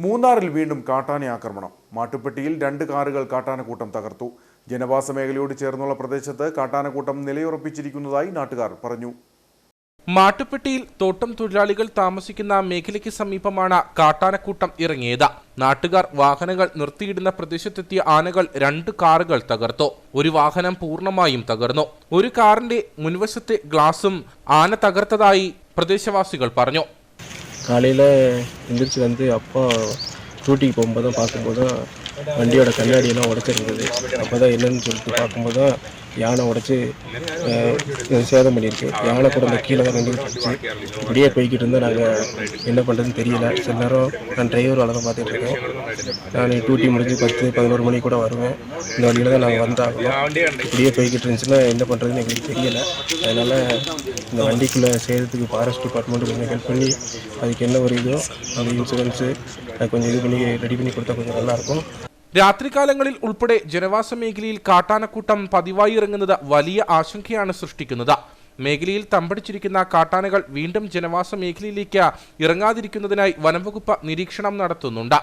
മൂന്നാറിൽ വീണ്ടും കാട്ടാന ആക്രമണം. മാട്ടുപ്പെട്ടിയിൽ രണ്ട് കാറുകൾ കാട്ടാനക്കൂട്ടം തകർത്തു. ജനവാസ മേഖലയോട് ചേർന്നുള്ള പ്രദേശത്ത് കാട്ടാനക്കൂട്ടം നിലയുറപ്പിച്ചിരിക്കുന്നതായി നാട്ടുകാർ പറഞ്ഞു. മാട്ടുപ്പെട്ടിയിൽ തോട്ടം തൊഴിലാളികൾ താമസിക്കുന്ന മേഖലയ്ക്ക് സമീപമാണ് കാട്ടാനക്കൂട്ടം ഇറങ്ങിയത്. നാട്ടുകാർ വാഹനങ്ങൾ നിർത്തിയിടുന്ന പ്രദേശത്തെത്തിയ ആനകൾ രണ്ട് കാറുകൾ തകർത്തു. ഒരു വാഹനം പൂർണമായും തകർന്നു. ഒരു കാറിന്റെ മുൻവശത്തെ ഗ്ലാസും ആന തകർത്തതായി പ്രദേശവാസികൾ പറഞ്ഞു. காலையில் எந்திரிச்சு வந்து அப்பா டியூட்டிக்கு போகும்போது தான் பார்க்கும்போது தான் வண்டியோட கண்ணாடியெல்லாம் உடச்சிருந்தது. அப்போ தான் என்னன்னு சொல்லிட்டு பார்க்கும்போது தான் யானை உடச்சி சேதம் பண்ணியிருக்கு. யானை கூட இந்த கீழே தான் நின்றுச்சு இப்படியே போய்கிட்டு இருந்தால் நாங்கள் என்ன பண்ணுறதுன்னு தெரியல. சில நேரம் நான் டிரைவர் வேலை தான் பார்த்துட்டு இருக்கேன். நான் டியூட்டி முடிஞ்சு பத்து பதினோரு மணி கூட வருவேன். இந்த வழியில் தான் நாங்கள் வந்தாகணும். இப்படியே போய்கிட்டு இருந்துச்சுன்னா என்ன பண்ணுறதுன்னு எங்களுக்கு தெரியல. அதனால் இந்த வண்டிக்குள்ளே செய்கிறதுக்கு ஃபாரஸ்ட் டிபார்ட்மெண்ட் கொஞ்சம் ஹெல்ப் பண்ணி அதுக்கு என்ன ஒரு இதோ அந்த இன்சூரன்ஸு அது கொஞ்சம் இது பண்ணி ரெடி பண்ணி கொடுத்தா கொஞ்சம் நல்லாயிருக்கும் രാത്രികാലങ്ങളിൽ ഉൾപ്പെടെ ജനവാസ മേഖലയിൽ കാട്ടാനക്കൂട്ടം പതിവായി ഇറങ്ങുന്നത് വലിയ ആശങ്കയാണ് സൃഷ്ടിക്കുന്നത്. മേഖലയിൽ തമ്പടിച്ചിരിക്കുന്ന കാട്ടാനകൾ വീണ്ടും ജനവാസ മേഖലയിലേക്ക് ഇറങ്ങാതിരിക്കുന്നതിനായി വനംവകുപ്പ് നിരീക്ഷണം നടത്തുന്നുണ്ട്.